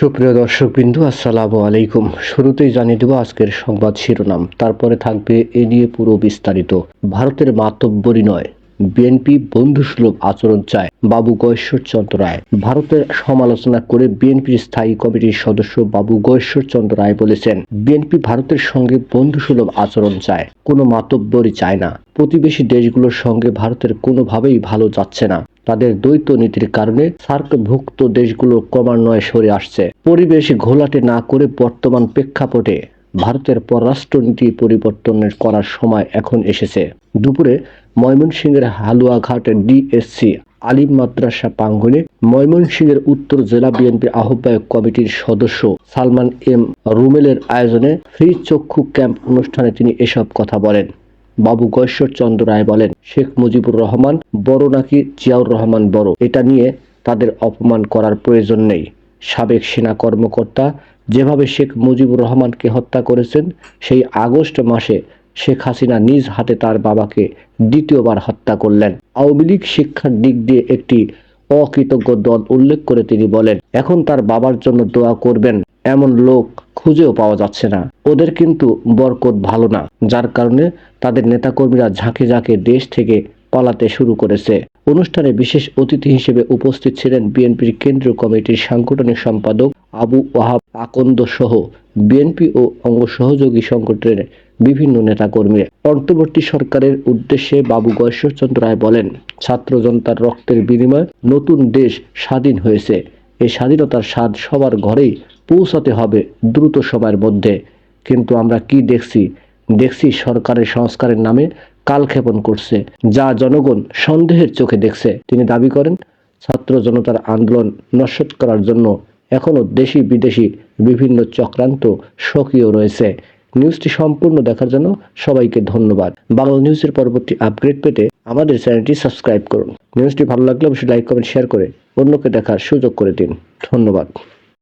সুপ্রিয় দর্শক বিন্দু আসসালামু আলাইকুম। শুরুতেই জানিয়ে দেব আজকের সংবাদ শিরোনাম। তারপরে থাকবে এ নিয়ে পুরো বিস্তারিত। ভারতের মাতব্বরী নয় বিএনপি বন্ধুসুলভ আচরণ চায় বাবু গয়েশ্বর চন্দ্র রায়। ভারতের সমালোচনা করে বিএনপির স্থায়ী কমিটির সদস্য বাবু গয়েশ্বর চন্দ্র রায় বলেছেন বিএনপি ভারতের সঙ্গে বন্ধুসুলভ আচরণ চায়, কোনো মাতব্বরী চায় না। প্রতিবেশী দেশগুলোর সঙ্গে ভারতের কোনোভাবেই ভালো যাচ্ছে না। তাদের দ্বৈত নীতির কারণে সার্কভুক্ত দেশগুলো ক্রমান্বয়ে সরে আসছে। পরিবেশ ঘোলাটে না করে বর্তমান প্রেক্ষাপটে ভারতের পররাষ্ট্রনীতি পরিবর্তনের করার সময় এখন এসেছে। দুপুরে ময়মনসিংহের হালুয়াঘাট ডিএসসি আলিম মাদ্রাসা প্রাঙ্গনে ময়মনসিংহের উত্তর জেলা বিএনপি আহ্বায়ক কমিটির সদস্য সালমান এম রুমেলের আয়োজনে ফ্রি চক্ষু ক্যাম্প অনুষ্ঠানে তিনি এসব কথা বলেন। বাবু গয়েশ্বর চন্দ্র রায় বলেন, শেখ মুজিবুর রহমান বড় নাকি জিয়াউর রহমান বড়? এটা নিয়ে তাদের অপমান করার প্রয়োজন নেই। সাবেক সেনা কর্মকর্তা যেভাবে শেখ মুজিবুর রহমানকে হত্যা করেছেন, সেই আগস্ট মাসে শেখ হাসিনা নিজ হাতে তার বাবাকে দ্বিতীয়বার হত্যা করলেন। আওয়ামী লীগ শিক্ষার দিক দিয়ে একটি অকৃতজ্ঞ দল উল্লেখ করে তিনি বলেন, এখন তার বাবার জন্য দোয়া করবেন। এমন লোক খুঁজেও পাওয়া যাচ্ছে না। ওদের কিন্তু বরকত ভালো না, যার কারণে তাদের নেতাকর্মীরা ঝাঁকে ঝাঁকে দেশ থেকে পালাতে শুরু করেছে। অনুষ্ঠানে বিশেষ অতিথি হিসেবে উপস্থিত ছিলেন বিএনপির কেন্দ্রীয় কমিটির সাংগঠনিক সম্পাদক আবু ওয়াহাব আকন্দ সহ বিএনপি ও অঙ্গ সহযোগী সংগঠনের বিভিন্ন নেতাকর্মী অন্তর্বর্তী সরকারের উদ্দেশ্যে বাবু গয়েশ্বরচন্দ্র রায় বলেন, ছাত্র জনতার রক্তের বিনিময়ে নতুন দেশ স্বাধীন হয়েছে। এই স্বাধীনতার স্বাদ সবার ঘরেই পৌঁছাতে হবে দ্রুত সময়ের মধ্যে। কিন্তু আমরা কি দেখছি? দেখছি সরকারের সংস্কারের নামে কালক্ষেপণ করছে, যা জনগণ সন্দেহের চোখে দেখছে। তিনি দাবি করেন, ছাত্র জনতার আন্দোলন নস্যৎ করার জন্য এখনও দেশি বিদেশি বিভিন্ন চক্রান্ত সক্রিয় রয়েছে। নিউজটি সম্পূর্ণ দেখার জন্য সবাইকে ধন্যবাদ। বাংলা নিউজের পরবর্তী আপগ্রেড পেতে আমাদের চ্যানেলটি সাবস্ক্রাইব করুন। নিউজটি ভালো লাগলে অবশ্যই লাইক, কমেন্ট, শেয়ার করে অন্যকে দেখার সুযোগ করে দিন। ধন্যবাদ।